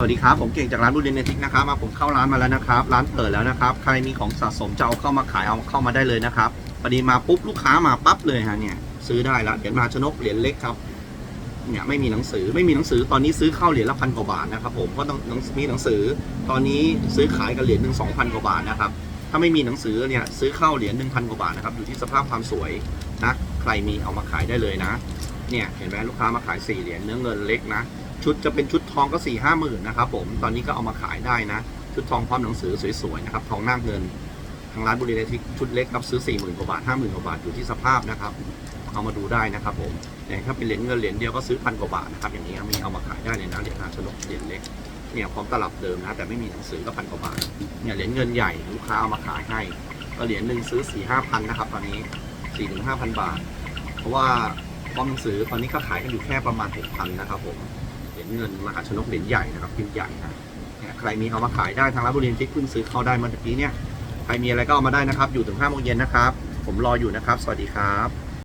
สวัสดีครับ ผมเก่งจากร้านบุรีเนทิกนะครับมาผมเข้าร้านมาแล้วนะครับ ร้านเปิดแล้วนะครับ ใครมีของสะสมจะเอาเข้ามาขายเอาเข้ามาได้เลยนะครับพอดีมาปุ๊บลูกค้ามาปั๊บเลยฮะเนี่ยซื้อได้ละเหรียญมาชนกเหรียญเล็กครับเนี่ยไม่มีหนังสือไม่มีหนังสือตอนนี้ซื้อเข้าเหรียญละพันกว่าบาทนะครับผมก็ต้องมีหนังสือตอนนี้ซื้อขายกันเหรียญหนึ่งสองพันกว่าบาทนะครับถ้าไม่มีหนังสือเนี่ยซื้อเข้าเหรียญหนึ่งพันกว่าบาทนะครับอยู่ที่สภาพความสวยนะใครมีเอามาขายได้เลยนะ เนี่ยเห็นไหมลูกค้ามาขายสี่เหรียญเนื้อเงินเล็กนะ ชุดจะเป็นชุดทองก็สี่ห้าหมื่นนะครับผมตอนนี้ก็เอามาขายได้นะ ชุดทองพร้อมหนังสือสวยๆนะครับทองหน้าเงินทางร้านบุรีเนทิกชุดเล็กครับซื้อสี่หมื่นกว่าบาทห้าหมื่นกว่าบาทอยู่ที่สภาพนะครับ เอามาดูได้นะครับผมแต่ถ้าเป็นเหรียญเงินเหรียญเดียวก็ซื้อพันกว่าบาทนะครับอย่างนี้มีเอามาขายได้เลยนะเหรียญหาชนกเหรียญเล็กเนี่ยพร้อมตลับเดิมนะแต่ไม่มีหนังสือก็พันกว่าบาทเนี่ยเหรียญเงินใหญ่ลูกค้าเอามาขายให้ก็เหรียญหนึ่งซื้อสี่ห้าพันนะครับตอนนี้สี่ถึงห้าพันบาท เพราะว่าพร้อมหนังสือตอนนี้ก็ขายกันอยู่แค่ประมาณหกพันนะครับผม รียญเงินมหาชนกเหรียญใหญ่นะครับพิมพ์ใหญ่นะเนี่ยใครมีเอามาขายได้ทางร้านบุรีที่เพิ่งซื้อเข้าได้เมื่อกี้เนี่ยใครมีอะไรก็เอามาได้นะครับ อยู่ถึง5โมงเย็นนะครับ ผมรออยู่นะครับ สวัสดีครับ